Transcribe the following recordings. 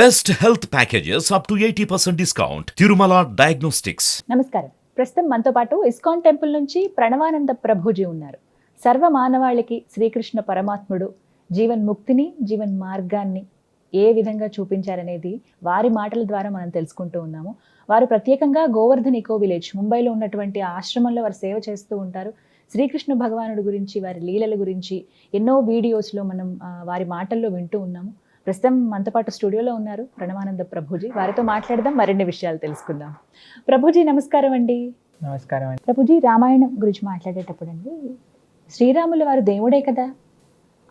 Best health packages up to eighty percent discount. Tirumala diagnostics నమస్కారం. ప్రస్తుతం మనతో పాటు ఇస్కాన్ టెంపుల్ నుంచి ప్రణవానంద ప్రభుజీ ఉన్నారు. సర్వ మానవాళికి శ్రీకృష్ణ పరమాత్ముడు. జీవన్ ముక్తిని జీవన్ మార్గాన్ని ఏ విధంగా చూపించారనేది వారి మాటల ద్వారా మనం తెలుసుకుంటూ ఉన్నాము. వారు ప్రత్యేకంగా గోవర్ధన్ ఇకో విలేజ్ ముంబైలో ఉన్నటువంటి ఆశ్రమంలో వారు సేవ చేస్తూ ఉంటారు. శ్రీకృష్ణ భగవానుడి గురించి వారి లీలల గురించి ఎన్నో వీడియోస్లో మనం ఆ, వారి మాటల్లో వింటూ ఉన్నాము. ప్రస్తుతం మనతో పాటు స్టూడియోలో ఉన్నారు ప్రణవానంద ప్రభుజీ. వారితో మాట్లాడదాం మరిన్ని విషయాలు తెలుసుకుందాం. ప్రభుజీ నమస్కారం అండి. నమస్కారం అండి. ప్రభుజీ రామాయణం గురించి మాట్లాడేటప్పుడు అండి శ్రీరాములు వారు దేవుడే కదా.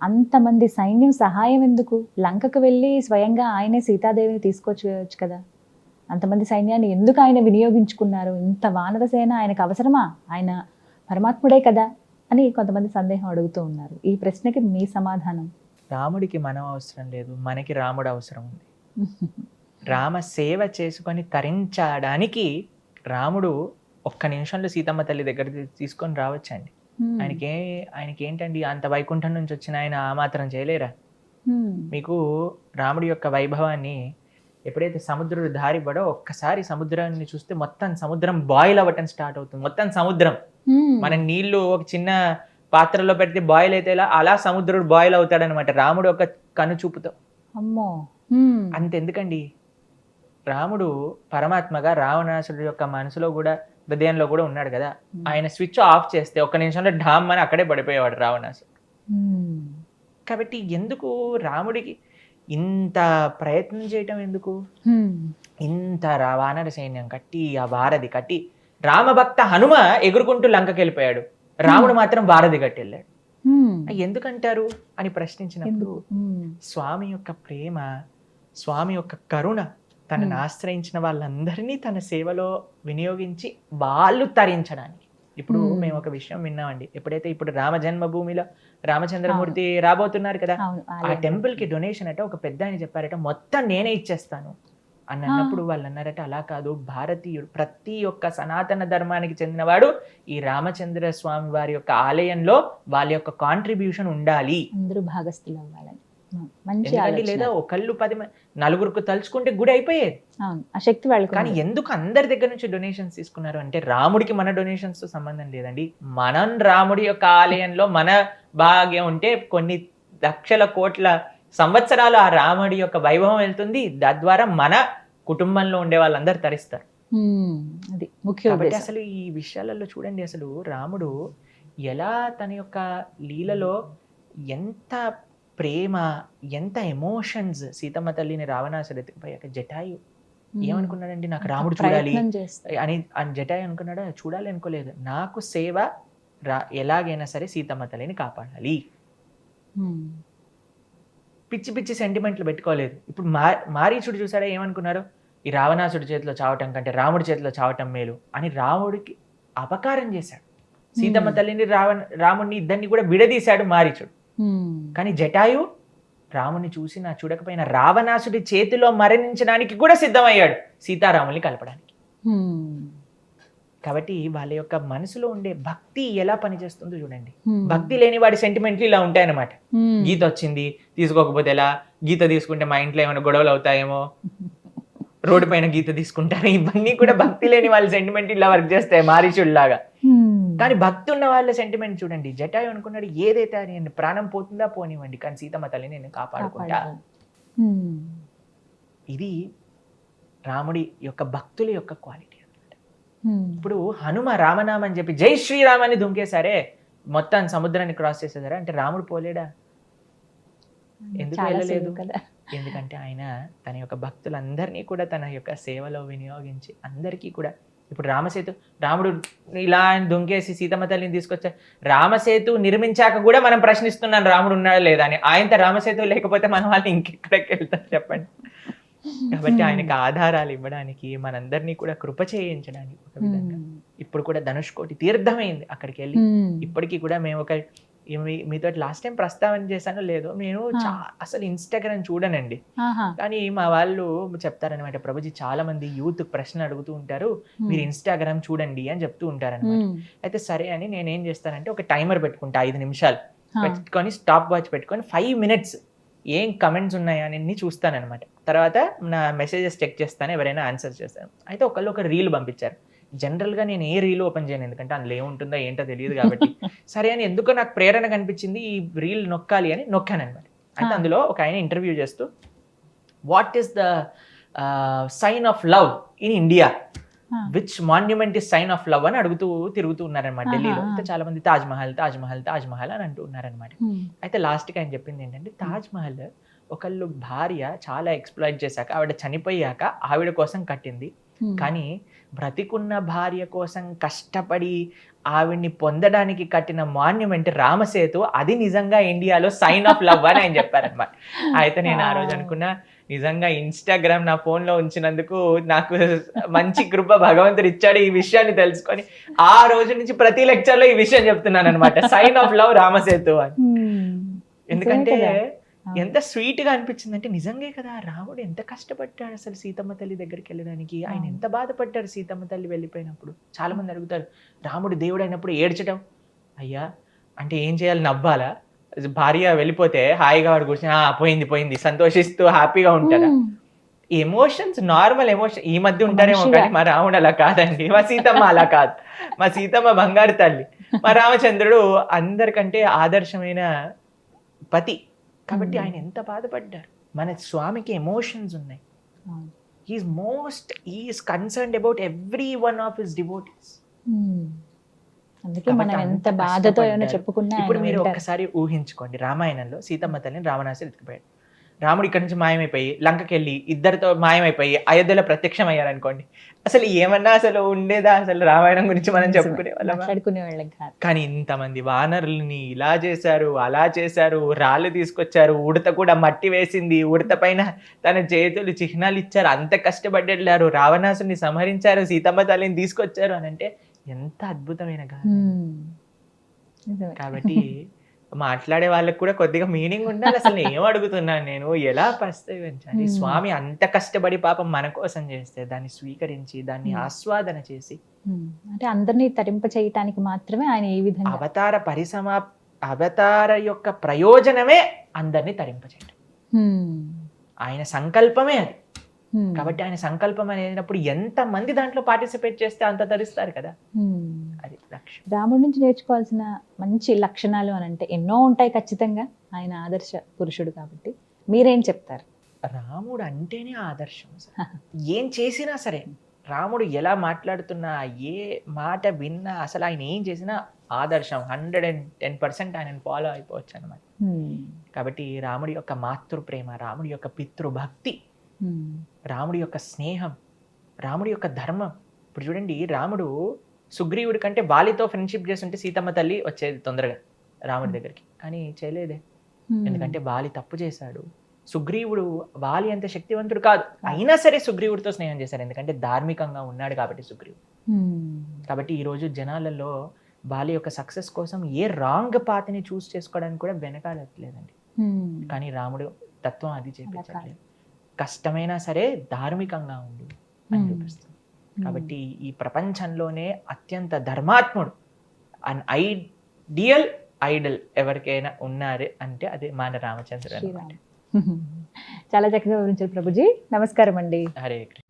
అంతమంది సైన్యం సహాయం ఎందుకు? లంకకు వెళ్ళి స్వయంగా ఆయనే సీతాదేవిని తీసుకొచ్చుకోవచ్చు కదా. అంతమంది సైన్యాన్ని ఎందుకు ఆయన వినియోగించుకున్నారు? ఇంత వానర సేన ఆయనకు అవసరమా? ఆయన పరమాత్ముడే కదా అని కొంతమంది సందేహం అడుగుతూ ఉన్నారు. ఈ ప్రశ్నకి మీ సమాధానం. రాముడికి మనం అవసరం లేదు మనకి రాముడు అవసరం ఉంది. రామ సేవ చేసుకొని తరించడానికి రాముడు ఒక్క నిమిషంలో సీతమ్మ తల్లి దగ్గర తీసుకొని రావచ్చండి. ఆయనకే ఆయనకి ఏంటండి అంత వైకుంఠం నుంచి వచ్చిన ఆయన ఆ మాత్రం చేయలేరా. మీకు రాముడి యొక్క వైభవాన్ని ఎప్పుడైతే సముద్రుడు దారి పడో ఒక్కసారి సముద్రాన్ని చూస్తే మొత్తం సముద్రం బాయిల్ అవ్వటం స్టార్ట్ అవుతుంది. మొత్తం సముద్రం. మన నీళ్ళు ఒక చిన్న పాత్రలో పెడితే బాయిల్ అయితే అలా సముద్రుడు బాయిల్ అవుతాడనమాట రాముడు ఒక కను చూపుతో. అమ్మో. అంతెందుకండి? రాముడు పరమాత్మగా రావణాసుడు యొక్క మనసులో కూడా హృదయంలో కూడా ఉన్నాడు కదా. ఆయన స్విచ్ ఆఫ్ చేస్తే ఒక్క నిమిషంలో ఢామ్ అని అక్కడే పడిపోయేవాడు రావణాసుడు. కాబట్టి ఎందుకు రాముడికి ఇంత ప్రయత్నం చేయటం ఎందుకు. ఇంత వానర సైన్యం కట్టి ఆ వారధి కట్టి రామభక్త హనుమ ఎగురుకుంటూ లంకకి వెళ్ళిపోయాడు రాముడు మాత్రం వారధి కట్టి వెళ్ళాడు హ్మ్. ఎందుకంటారు అని ప్రశ్నించినప్పుడు. స్వామి యొక్క ప్రేమ స్వామి యొక్క కరుణ తనని. ఆశ్రయించిన వాళ్ళందరినీ తన సేవలో వినియోగించి వాళ్ళు తరించడానికి ఇప్పుడు. మేము ఒక విషయం విన్నామండి ఎప్పుడైతే ఇప్పుడు రామ జన్మభూమిలో రామచంద్రమూర్తి రాబోతున్నారు కదా ఆ. టెంపుల్కి డొనేషన్ అంటే ఒక పెద్ద ఆయన చెప్పారట మొత్తం నేనే ఇచ్చేస్తాను అని అన్నప్పుడు వాళ్ళు అన్నారట అలా కాదు. భారతీయుడు ప్రతి ఒక్క సనాతన ధర్మానికి చెందినవాడు ఈ రామచంద్ర స్వామి వారి యొక్క ఆలయంలో వాళ్ళ యొక్క కాంట్రిబ్యూషన్ ఉండాలి. అందరూ భాగస్థులు అవ్వాలని. మంచి లేదా ఒకళ్ళు పది నలుగురికి తలుచుకుంటే గుడి అయిపోయేది. ఆ శక్తి వాళ్ళకి కానీ. ఎందుకు అందరి దగ్గర నుంచి డొనేషన్స్ తీసుకున్నారు? అంటే రాముడికి మన డొనేషన్స్తో సంబంధం లేదండి. మనం రాముడి యొక్క ఆలయంలో మన భాగ్యం ఉంటే కొన్ని లక్షల కోట్ల సంవత్సరాలు ఆ రాముడి యొక్క వైభవం వెళ్తుంది. తద్వారా మన కుటుంబంలో ఉండే వాళ్ళందరూ తరిస్తారు. అది ముఖ్య కాబట్టి ఉద్దేశం. అసలు ఈ విషయాలలో చూడండి అసలు రాముడు ఎలా తన యొక్క లీలలో ఎంత ప్రేమ ఎంత ఎమోషన్స్ సీతమ్మ తల్లిని రావణాసుడు ఎత్తుకుపోయాక జటాయు. ఏమనుకున్నాడండి? నాకు రాముడు చూడాలి. అని అని జటాయు అనుకున్నాడా? చూడాలి అనుకోలేదు. నాకు సేవ రా ఎలాగైనా సరే సీతమ్మ తల్లిని కాపాడాలి. పిచ్చి పిచ్చి సెంటిమెంట్లు పెట్టుకోలేదు. ఇప్పుడు మా మారీచుడు చూసాడా ఏమనుకున్నారు? ఈ రావణాసుడి చేతిలో చావటం కంటే రాముడి చేతిలో చావటం మేలు అని రాముడికి అపకారం చేశాడు సీతమ్మ Hmm. తల్లిని రావణ రాముడిని ఇద్దరిని కూడా విడదీశాడు మారీచుడు హ్మ్. కానీ జటాయు రాముని చూసినా చూడకపోయినా రావణాసుడి చేతిలో మరణించడానికి కూడా సిద్ధమయ్యాడు సీతారాముల్ని కలపడానికి హ్మ్. కాబట్టి వాళ్ళ యొక్క మనసులో ఉండే భక్తి ఎలా పనిచేస్తుందో చూడండి. భక్తి లేని వాడి సెంటిమెంట్లు ఇలా ఉంటాయన్నమాట. గీత వచ్చింది తీసుకోకపోతే ఎలా గీత తీసుకుంటే మా ఇంట్లో ఏమైనా గొడవలు అవుతాయేమో రోడ్డు పైన గీత తీసుకుంటారు ఇవన్నీ కూడా భక్తి లేని వాళ్ళ సెంటిమెంట్ ఇలా వర్క్ చేస్తాయి మారీచుడిలాగా హ్మ్. కానీ భక్తి ఉన్న వాళ్ళ సెంటిమెంట్ చూడండి జటాయు అనుకున్నాడు ఏదైతే నేను ప్రాణం పోతుందా పోనివ్వండి కానీ సీతమ్మ తల్లిని నేను కాపాడుకుంటా. హ్మ్. ఇది రాముడి యొక్క భక్తుల యొక్క క్వాలిటీ అన్నమాట హ్మ్. ఇప్పుడు హనుమ రామనామం అని చెప్పి జై శ్రీరామ్ అని దుంకేశారే మొత్తం సముద్రాన్ని క్రాస్ చేసేసారా అంటే రాముడు పోలేడా ఎందుకు వెళ్ళలేదు? కదా ఎందుకంటే ఆయన తన యొక్క భక్తులందరినీ కూడా తన యొక్క సేవలో వినియోగించి అందరికీ కూడా ఇప్పుడు రామసేతు రాముడు ఇలా ఆయన దుంకేసి సీతమ్మ తల్లిని తీసుకొచ్చా రామసేతు నిర్మించాక కూడా మనం ప్రశ్నిస్తున్నాం రాముడు ఉన్నాడా లేదా అని. ఆయనతో రామసేతు లేకపోతే మన వాళ్ళు ఇంకెక్కడికి వెళ్తారు చెప్పండి. కాబట్టి ఆయనకి ఆధారాలు ఇవ్వడానికి మనందరినీ కూడా కృప చేయించడానికి ఒక విధంగా. హ్మ్. ఇప్పుడు కూడా ధనుష్కోటి తీర్థమైంది అక్కడికి వెళ్ళి. హ్మ్. ఇప్పటికీ కూడా మేము ఒక మీతో లాస్ట్ టైం ప్రస్తావన చేశానో లేదో నేను అసలు ఇన్స్టాగ్రామ్ చూడనండి. కానీ మా వాళ్ళు చెప్తారనమాట ప్రభుజీ చాలా మంది యూత్ ప్రశ్నలు అడుగుతూ ఉంటారు మీరు ఇన్స్టాగ్రామ్ చూడండి అని చెప్తూ ఉంటారనమాట. అయితే సరే అని నేను ఏం చేస్తానంటే ఒక టైమర్ పెట్టుకుంటా ఐదు నిమిషాలు. పెట్టుకొని స్టాప్ వాచ్ పెట్టుకొని ఫైవ్ మినిట్స్ ఏం కమెంట్స్ ఉన్నాయా అని చూస్తానన్నమాట. తర్వాత నా మెసేజెస్ చెక్ చేస్తాను ఎవరైనా ఆన్సర్ చేస్తాను అయితే ఒకళ్ళు ఒక రీల్ పంపించారు. జనరల్గా నేను ఏ రీల్ ఓపెన్ చేయను ఎందుకంటే అందులో ఏముంటుందో ఏంటో తెలియదు కాబట్టి సరే అని ఎందుకో నాకు ప్రేరణ కనిపించింది ఈ రీల్ నొక్కాలి అని నొక్కాను అనమాట అయితే. అందులో ఒక ఆయన ఇంటర్వ్యూ చేస్తూ what is the sign of love in India. Which monument is sign of love అని అడుగుతూ తిరుగుతూ ఉన్నారనమాట ఢిల్లీలో. అయితే చాలా మంది తాజ్ మహల్ తాజ్ మహల్ తాజ్ మహల్ అని అంటూ ఉన్నారనమాట అయితే లాస్ట్కి ఆయన చెప్పింది ఏంటంటే తాజ్ మహల్ ఒకళ్ళు భార్య చాలా ఎక్స్ప్లాయిట్ చేశాక ఆవిడ చనిపోయాక ఆవిడ కోసం కట్టింది. కానీ బ్రతికున్న భార్య కోసం కష్టపడి ఆవిడ్ని పొందడానికి కట్టిన మాన్యుమెంట్ రామసేతు? అది నిజంగా ఇండియాలో సైన్ ఆఫ్ లవ్ అని ఆయన చెప్పారనమాట అయితే నేను ఆ రోజు అనుకున్నా నిజంగా ఇన్స్టాగ్రామ్ నా phone లో ఉంచినందుకు నాకు మంచి కృప భగవంతుడు ఇచ్చాడు ఈ విషయాన్ని తెలుసుకొని ఆ రోజు నుంచి ప్రతి లెక్చర్లో ఈ విషయం చెప్తున్నాను అనమాట సైన్ ఆఫ్ లవ్ రామసేతు అని. ఎందుకంటే. ఎంత స్వీట్గా అనిపించింది అంటే నిజంగే కదా రాముడు ఎంత కష్టపడ్డాడు అసలు సీతమ్మ తల్లి దగ్గరికి వెళ్ళడానికి. ఆయన. ఎంత బాధపడ్డాడు సీతమ్మ తల్లి వెళ్ళిపోయినప్పుడు. చాలా మంది అడుగుతారు రాముడు దేవుడు అయినప్పుడు ఏడ్చడం అయ్యా అంటే ఏం చేయాలి? నవ్వాలా? భార్య వెళ్ళిపోతే హాయిగా వాడు కూర్చొని "ఆ, పోయింది పోయింది సంతోషిస్తూ హ్యాపీగా ఉంటాడా. ఎమోషన్స్ నార్మల్ ఎమోషన్ ఈ మధ్య ఉంటారేమో. కానీ మా రాముడు అలా కాదండి మా సీతమ్మ అలా కాదు. మా సీతమ్మ బంగారు తల్లి. మా రామచంద్రుడు అందరికంటే ఆదర్శమైన పతి. కాబట్టి Hmm. ఆయన ఎంత బాధపడ్డారు మన స్వామికి ఎమోషన్స్ ఉన్నాయి. He is most is concerned about every one of his devotees. అందుకే మనం ఎంత బాధతో. చెప్పుకున్నా ఇప్పుడు మీరు. ఒక్కసారి ఊహించుకోండి రామాయణంలో సీతమ్మ తల్లిని రావణాసుడు ఎత్తుకుపోయాడు రాముడు ఇక్కడి నుంచి మాయమైపోయి లంకకి వెళ్ళి ఇద్దరితో మాయమైపోయి అయోధ్యలో ప్రత్యక్షం అయ్యారు అనుకోండి అసలు ఏమన్నా అసలు ఉండేదా? అసలు రామాయణం గురించి మనం చెప్పుకునే వాళ్ళం కానీ ఇంతమంది వానరుల్ని ఇలా చేశారు అలా చేశారు రాళ్ళు తీసుకొచ్చారు ఉడత కూడా మట్టి వేసింది ఉడత పైన తన చేతులు చిహ్నాలు ఇచ్చారు అంత కష్టపడ్డారు రావణాసుని సంహరించారు సీతమ్మ తల్లిని తీసుకొచ్చారు అని అంటే ఎంత అద్భుతమైన. కాబట్టి మాట్లాడే వాళ్ళకి కూడా కొద్దిగా మీనింగ్ ఉండాలి అసలు ఏం అడుగుతున్నాను నేను ఎలా ప్రస్తావించాలి. స్వామి అంత కష్టపడి పాపం మన కోసం చేస్తే దాన్ని స్వీకరించి దాన్ని. ఆస్వాదన చేసి. అంటే అందరినీ తరింప చేయటానికి మాత్రమే ఆయన ఈ విధంగా అవతార పరిసమా అవతార యొక్క ప్రయోజనమే అందరినీ తరింపచేయడం. ఆయన సంకల్పమే అది. కాబట్టి ఆయన సంకల్పం అనేటప్పుడు ఎంత మంది దాంట్లో పార్టిసిపేట్ చేస్తే అంత తరిస్తారు కదా. అది లక్ష్యం రాముడి నుంచి నేర్చుకోవాల్సిన మంచి లక్షణాలు అని అంటే ఎన్నో ఉంటాయి ఖచ్చితంగా ఆయన ఆదర్శ పురుషుడు కాబట్టి మీరేం చెప్తారు రాముడు అంటేనే ఆదర్శం. ఏం చేసినా సరే రాముడు ఎలా మాట్లాడుతున్నా ఏ మాట విన్నా అసలు ఆయన ఏం చేసినా ఆదర్శం హండ్రెడ్ అండ్ టెన్ పర్సెంట్ ఆయనను ఫాలో అయిపోవచ్చు అనమాట. కాబట్టి రాముడి యొక్క మాతృ ప్రేమ రాముడి యొక్క పితృభక్తి. రాముడి యొక్క స్నేహం రాముడి యొక్క ధర్మం. ఇప్పుడు చూడండి రాముడు సుగ్రీవుడి కంటే బాలితో ఫ్రెండ్షిప్ చేస్తుంటే సీతమ్మ తల్లి వచ్చేది తొందరగా రాముడి దగ్గరికి. కానీ చేయలేదే. ఎందుకంటే బాలి తప్పు చేశాడు. సుగ్రీవుడు బాలి అంత శక్తివంతుడు కాదు. అయినా సరే సుగ్రీవుడితో స్నేహం చేశారు ఎందుకంటే ధార్మికంగా ఉన్నాడు కాబట్టి సుగ్రీవుడు. కాబట్టి ఈ రోజు జనాలలో బాలి యొక్క సక్సెస్ కోసం ఏ రాంగ్ పాతని చూస్ చేసుకోవడానికి కూడా వెనకాలట్లేదండి. కానీ రాముడు తత్వం అది చేపించట్లేదు. కష్టమైనా సరే ధార్మికంగా ఉండు అని. చూపిస్తుంది. కాబట్టి ఈ ప్రపంచంలోనే అత్యంత ధర్మాత్ముడు అన్ ఐడియల్ ఐడల్ ఎవరికైనా ఉన్నారు అంటే అది మన రామచంద్ర చాలా చక్కగా వివరించారు ప్రభుజీ. నమస్కారం అండి. హరే కృష్ణ.